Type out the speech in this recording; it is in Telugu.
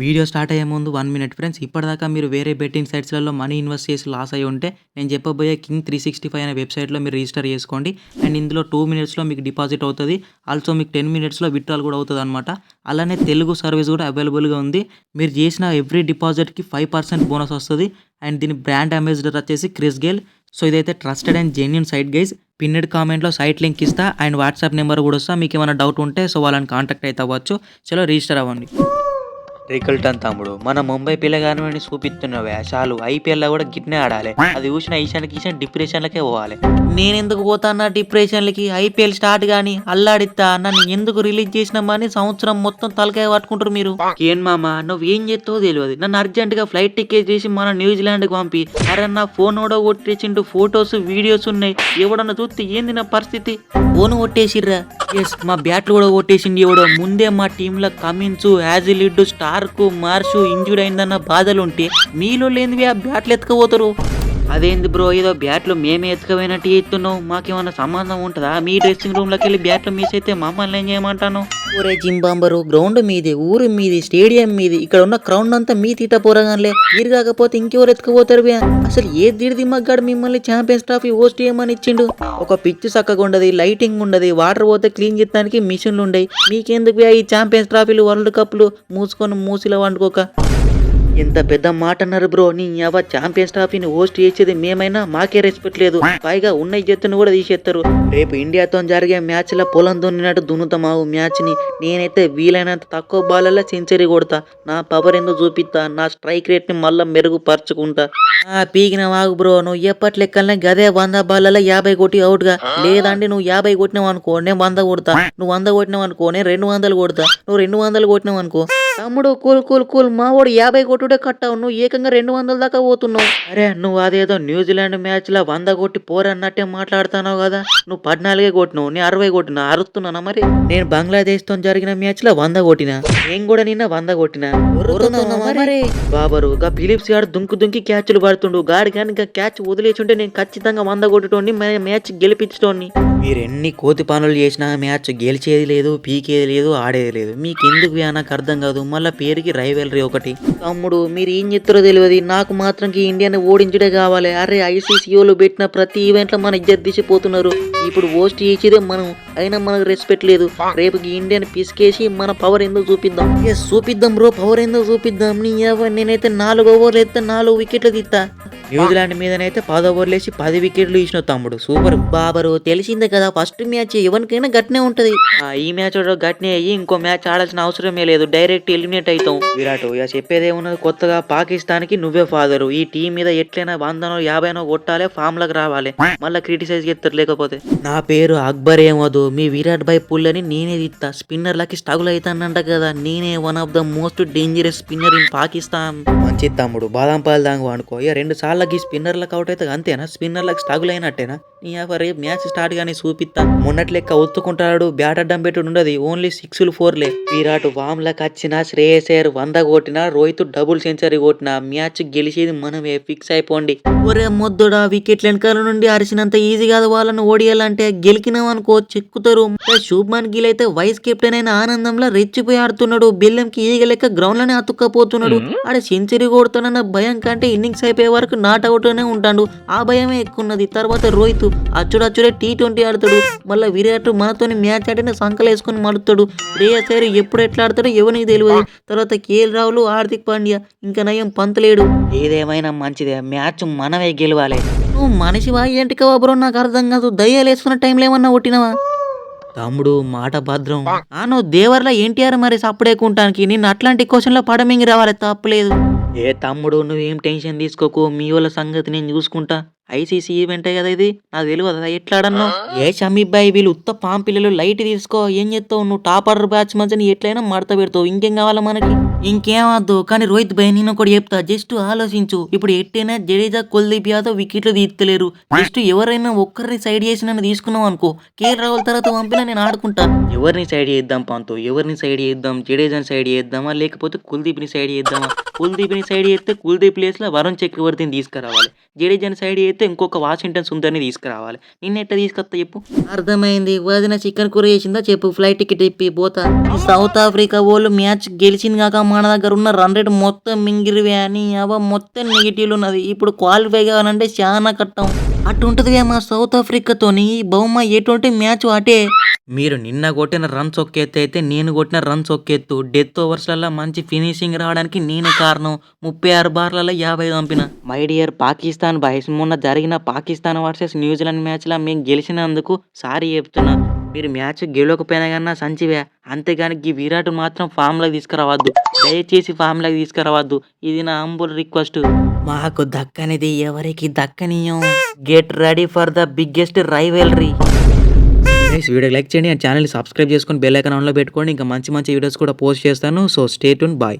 వీడియో స్టార్ట్ అయ్యే ముందు వన్ మినిట్ ఫ్రెండ్స్ ఇప్పటిదాకా మీరు వేరే బెట్టింగ్ సైట్స్లలో మనీ ఇన్వెస్ట్ చేసి లాస్ అయి ఉంటే నేను చెప్పబోయే కింగ్ త్రీ సిక్స్టీ ఫైవ్ అనే వెబ్సైట్లో మీరు రిజిస్టర్ చేసుకోండి. అండ్ ఇందులో టూ మినిట్స్లో మీకు డిపాజిట్ అవుతుంది. ఆల్సో మీకు టెన్ మినిట్స్లో విత్డ్రాల్ కూడా అవుతుంది అనమాట అలానే తెలుగు సర్వీస్ కూడా అవైలబుల్గా ఉంది. మీరు చేసిన ఎవ్రీ డిపాజిట్కి ఫైవ్ పర్సెంట్ బోనస్ వస్తుంది. అండ్ దీని బ్రాండ్ అంబాసిడర్ వచ్చేసి క్రిస్ గేల్. సో ఇదైతే trusted and genuine site guys pinned కామెంట్లో సైట్ లింక్ ఇస్తా. అండ్ వాట్సాప్ నెంబర్ కూడా వస్తా. మీకు ఏమైనా డౌట్ ఉంటే సో వాళ్ళని కాంటాక్ట్ అయితే అవ్వచ్చు. చలో రిజిస్టర్ అవ్వండి. రికల్టన్ తమ్ముడు. మన ముంబై పిల్లగాని చూపిస్తున్న వేషాలు ఐపీఎల్ కూడా గిట్నే ఆడాలి. అది చూసిన ఈశాన్ డిప్రెషన్లకే పోవాలి. నేను ఎందుకు పోతానా డిప్రెషన్లకి? ఐపీఎల్ స్టార్ట్ గాని అల్లాడిస్తా నన్ను ఎందుకు రిలీజ్ చేసినామని సంవత్సరం మొత్తం తలకాయ పట్టుకుంటారు మీరు? ఏం మామ నువ్వు ఏం చేస్తావో తెలియదు. నన్ను అర్జెంట్గా ఫ్లైట్ టికెట్ చేసి మన న్యూజిలాండ్కి పంపి. అరే నా ఫోన్ కూడా కొట్టేసిండు. ఫొటోస్ వీడియోస్ ఉన్నాయి. ఎవడన్నా చూస్తే ఏంది నా పరిస్థితి? ఫోన్ కొట్టేసిర్రా. ఎస్ మా బ్యాట్లు కూడా కొట్టేసింది ఎవడో. ముందే మా టీంలో కమిన్స్ యాజిలిడ్ స్టార్క్ మార్షు ఇంజుడ్ అయిందన్న బాధలు ఉంటే మీలో లేనివి ఆ బ్యాట్లు ఎత్తుకపోతారు. అదేంది బ్రో ఏదో బ్యాట్లు మేమే ఎత్తుకపోయినట్టు ఎత్తున్నావు? మాకేమైనా సంబంధం ఉంటుందా? మీ డ్రెస్సింగ్ రూమ్లోకి వెళ్ళి బ్యాట్లు మిస్ అయితే మమ్మల్ని ఏం చేయమంటాను? ఊరే జింబాంబరు గ్రౌండ్ మీది ఊరు మీది స్టేడియం మీది ఇక్కడ ఉన్న క్రౌండ్ అంతా మీ తీట పోరగానే మీరు కాకపోతే ఇంకెవరు ఎత్తుకుపోతారు అసలు ఏ దిడిది మగ్గాడు మిమ్మల్ని ఛాంపియన్స్ ట్రాఫీ హోస్ట్ చేయమని ఇచ్చిండు? ఒక పిచ్ చక్కగా ఉండదు లైటింగ్ ఉండదు వాటర్ పోతే క్లీన్ చేయడానికి మిషన్లు ఉండయి మీకెందుకు ఈ ఛాంపియన్స్ ట్రాఫీలు వరల్డ్ కప్లు మూసుకొని మూసిలో వండుకోక? ఎంత పెద్ద మాట అన్నారు బ్రో. నీ ఎవ ఛాంపియన్స్ ట్రాఫీని హోస్ట్ చేసేది మేమైనా మాకే రెస్పెక్ట్ లేదు. పైగా ఉన్న జట్టును కూడా తీసేస్తారు. రేపు ఇండియాతో జరిగే మ్యాచ్లో పొలం దున్నినట్టు దున్నుతామావు మ్యాచ్ని నేనైతే వీలైనంత తక్కువ బాలలో సెంచరీ కొడతా. నా పవర్ ఎందుకు చూపిస్తా. నా స్ట్రైక్ రేట్ని మళ్ళా మెరుగుపరుచుకుంటా. ఆ పీకిన వాగు బ్రో నువ్వు ఎప్పటి లెక్కలనే గదే వంద బాలలో యాభై కొట్టి అవుట్గా. లేదంటే నువ్వు యాభై కొట్టినావు అనుకో నేను వంద కొడతా. నువ్వు వంద కొట్టినావు అనుకో నేను రెండు వందలు కొడతా. నువ్వు రెండు వందలు కొట్టినావు అనుకో. తమ్ముడు కూల్ కూల్ కూల్ మా వాడు యాభై కొట్టుడే కట్టావు నువ్వు ఏకంగా రెండు వందల దాకా పోతున్నావు. అరే నువ్వు అదేదో న్యూజిలాండ్ మ్యాచ్లో వంద కొట్టి పోరన్నట్టే మాట్లాడుతున్నావు కదా. నువ్వు పద్నాలుగే కొట్టినావు నేను అరవై కొట్టినా అరుస్తున్నానా మరి? నేను బంగ్లాదేశ్తో జరిగిన మ్యాచ్లో వంద కొట్టినా నేను కూడా నిన్న వంద కొట్టినా? బాబరు గా ఫిలిప్స్ గాడు దుంకు దుంకి క్యాచ్లు పడుతుండు గాడి కానీ ఇంకా క్యాచ్ వదిలేచుంటే నేను ఖచ్చితంగా వంద కొట్టేటోని మ్యాచ్ గెలిపించటోని మీరు ఎన్ని కోతి పనులు చేసినా మ్యాచ్ గెలిచేది లేదు పీకేది లేదు ఆడేది లేదు. మీకు ఎందుకు నాకు అర్థం కాదు. మళ్ళీ పేరుకి రైవెలరీ ఒకటి. తమ్ముడు మీరు ఏం చెప్తారో తెలియదు నాకు మాత్రం ఇండియాని ఓడించడే కావాలి. అరే ఐసీసీఓలు పెట్టిన ప్రతి ఈవెంట్లో మన ఇద్దరు తీసిపోతున్నారు. ఇప్పుడు ఓస్ట్ చేసేదే మనం. అయినా మనకు రెస్పెక్ట్ లేదు. రేపు ఈ ఇండియాని పిసికేసి మన పవర్ ఎందుకు చూపిద్దాం. ఎస్ చూపిద్దాం బ్రో పవర్ ఎందుకు చూపిద్దాం. నీ నేనైతే నాలుగు ఓవర్లు ఎత్తే నాలుగు వికెట్లు తీస్తా. న్యూజిలాండ్ మీదనైతే పది ఓవర్లు వేసి పది వికెట్లు ఇచ్చిన తమ్ముడు. సూపర్ బాబరు తెలిసిందే కదా ఫస్ట్ మ్యాచ్ ఎవరికైనా గట్నే ఉంటది. ఆ, ఈ మ్యాచ్ గట్నే అయ్యి ఇంకో మ్యాచ్ ఆడాల్సిన అవసరమే లేదు. డైరెక్ట్ ఎలిమినేట్ అవుతాం విరాట్ ఇక చెప్పేది ఏమున్నది? కొత్తగా పాకిస్తాన్కి నువ్వే ఫాదరు ఈ టీం మీద ఎట్లైనా వందనో యాభైనో కొట్టాలి ఫామ్లకు రావాలి. మళ్ళీ క్రిటిసైజ్ చేస్తారు లేకపోతే. నా పేరు అక్బర్ ఏమదు. మీ విరాట్ భాయ్ పుల్లని నేనే తీస్తా స్పిన్నర్లకి స్ట్రగుల్ అవుతానంట కదా నేనే one of the most dangerous spinner in Pakistan. మంచి తమ్ముడు బాదం పాలు దాంగు అనుకో ఇక రెండు సార్లకి స్పిన్నర్లకు అవుట్ అయితే అంతేనా? స్పిన్నర్లకు స్ట్రగుల్ అయినట్టేనా? నీ రేపు మ్యాచ్ స్టార్ట్ గానీ చూపిస్తా మొన్నటి లెక్క ఒత్తుకుంటాడు బ్యాట్ అడ్డం పెట్టుడు ఉండదు. ఓన్లీ సిక్స్లు ఫోర్లే విరాట్ వామ్లకు వచ్చిన శ్రేయస్ అయ్యర్ వంద కొట్టిన రోహిత్ డబుల్ సెంచరీ కొట్టిన మ్యాచ్ గెలిచేది మనమే ఫిక్స్ అయిపోండి. ఒరే మొద్దుడా వికెట్ల వెనకాల నుండి అరిచినంత ఈజీ కాదు వాళ్ళని ఓడియాలంటే గెలికినాం అనుకో చెక్కుతారు. శుభ్మన్ గిల్ అయితే వైస్ కెప్టెన్ అయిన ఆనందంలో రెచ్చిపోయి ఆడుతున్నాడు. బెల్లంకి ఈగ లెక్క గ్రౌండ్లోనే అతుక్కపోతున్నాడు ఆడ సెంచరీ కొడుతానన్న భయం కంటే ఇన్నింగ్స్ అయిపోయే వరకు నాట్ అవుట్లోనే ఉంటాడు. ఆ భయమే ఎక్కున్నది తర్వాత రోహిత్ అచ్చుడు అచ్చుడే టీ ట్వంటీ ఆడతాడు. మళ్ళీ విరాట్ మనతోని మ్యాచ్ ఆడిన సంకలు వేసుకొని మడుతాడు శ్రేయస్ అయ్యర్ ఎప్పుడు ఎట్లా ఆడతాడో ఎవరికి తెలియదు. తర్వాత కేఎల్ రాహుల్ హార్దిక్ పాండ్యా. ఇంకా నయం పంతలేడు. ఏదేమైనా మంచిదే. మ్యాచ్ మనమే గెలవాలి. నువ్వు మనిషివా ఏంటికవా బ్రో నాకు అర్థం కాదు. దయ్యాలు వేసుకున్న టైంలో ఏమన్నా కొట్టినవా? తమ్ముడు మాట భద్రం. ఆ. నువ్వు దేవర్ల ఎన్టీఆర్ మరి సప్పుడేకుంటానికి నిన్ను అట్లాంటి క్వశ్చన్లో పడమింగి రావాలి తప్పలేదు. ఏ తమ్ముడు నువ్వేం టెన్షన్ తీసుకోకు మీ వాళ్ళ సంగతి నేను చూసుకుంటా. ఐసీసీ ఈవెంటే కదా ఇది? నాకు తెలియదు ఎట్లా ఆడన్నావు ఏ షమీబ్ బాయ్ వీళ్ళు ఉత్త పాం పిల్లలు లైట్ తీసుకో ఏం చేస్తావు? నువ్వు టాప్ ఆర్డర్ బ్యాచ్ మధ్య ఎట్లయినా మడత పెడతావు ఇంకేం కావాలా మనకి? ఇంకేం వద్దు కానీ రోహిత్ భాయ్ నేను ఒకటి చెప్తా. జస్ట్ ఆలోచించు. ఇప్పుడు ఎట్టైనా జడేజా కుల్దీప్ యాదవ్ వికెట్లు తీస్తలేరు జస్ట్ ఎవరైనా ఒక్కరిని సైడ్ చేసి నన్ను తీసుకున్నావు అనుకో. కేఎల్ రాహుల్ తర్వాత పంపినా నేను ఆడుకుంటా. ఎవరిని సైడ్ చేద్దాం పాంతో? ఎవరిని సైడ్ చేద్దాం? జడేజాని సైడ్ చేద్దామా? లేకపోతే కుల్దీప్ని సైడ్ చేద్దామా? కుల్దీప్ని సైడ్ చేస్తే కుల్దీప్ ప్లేస్లో వరుణ్ చక్రవర్తిని తీసుకురావాలి. జడేజన్ సైడ్ అయితే ఇంకొక వాషింగ్టన్ సుందర్ని తీసుకురావాలి. నిన్న ఎట్లా తీసుకొస్తా చెప్పు? అర్థమైంది. వదిన చికెన్ కూర చేసిందా? చెప్పు. ఫ్లైట్ టికెట్ ఇప్పి పోతా. సౌత్ ఆఫ్రికా వాళ్ళు మ్యాచ్ గెలిచింది కాక మన దగ్గర ఉన్న రన్ రేట్ మొత్తం మింగిరివే అని అవ మొత్తం నెగిటివ్లు ఉన్నది. ఇప్పుడు క్వాలిఫై కావాలంటే చాలా కట్టం అటు ఉంటది మా సౌత్ ఆఫ్రికాతోని బహుమ ఎటువంటి మ్యాచ్ అటే మీరు నిన్న కొట్టిన రన్స్ ఒక్కెత్తు అయితే నేను కొట్టిన రన్స్ ఒక్కెత్తు డెత్ ఓవర్స్లలో మంచి ఫినిషింగ్ రావడానికి నేనే కారణం. ముప్పై ఆరు బార్లలో యాభై పంపిన మై డియర్ పాకిస్తాన్ బాయ్స్ మొన్న జరిగిన పాకిస్తాన్ వర్సెస్ న్యూజిలాండ్ మ్యాచ్లో మేము గెలిచినందుకు సారీ చెప్తున్నా. మీరు మ్యాచ్ గెలవకపోయినా కన్నా సంచివే. అంతేగాని ఈ విరాట్ మాత్రం ఫామ్లోకి తీసుకురావద్దు. దయచేసి ఫామ్లోకి తీసుకురావద్దు. ఇది నా అంబుల్ రిక్వెస్ట్. మాకు దక్కనిది ఎవరికి దక్కనీయం get ready for the biggest rivalry guys video like చేయండి అండ్ ఛానల్ సబ్స్క్రైబ్ చేసుకొని బెల్ ఐకాన్ ఆన్లో పెట్టుకోండి. ఇంకా మంచి మంచి వీడియోస్ కూడా పోస్ట్ చేస్తాను. So state bye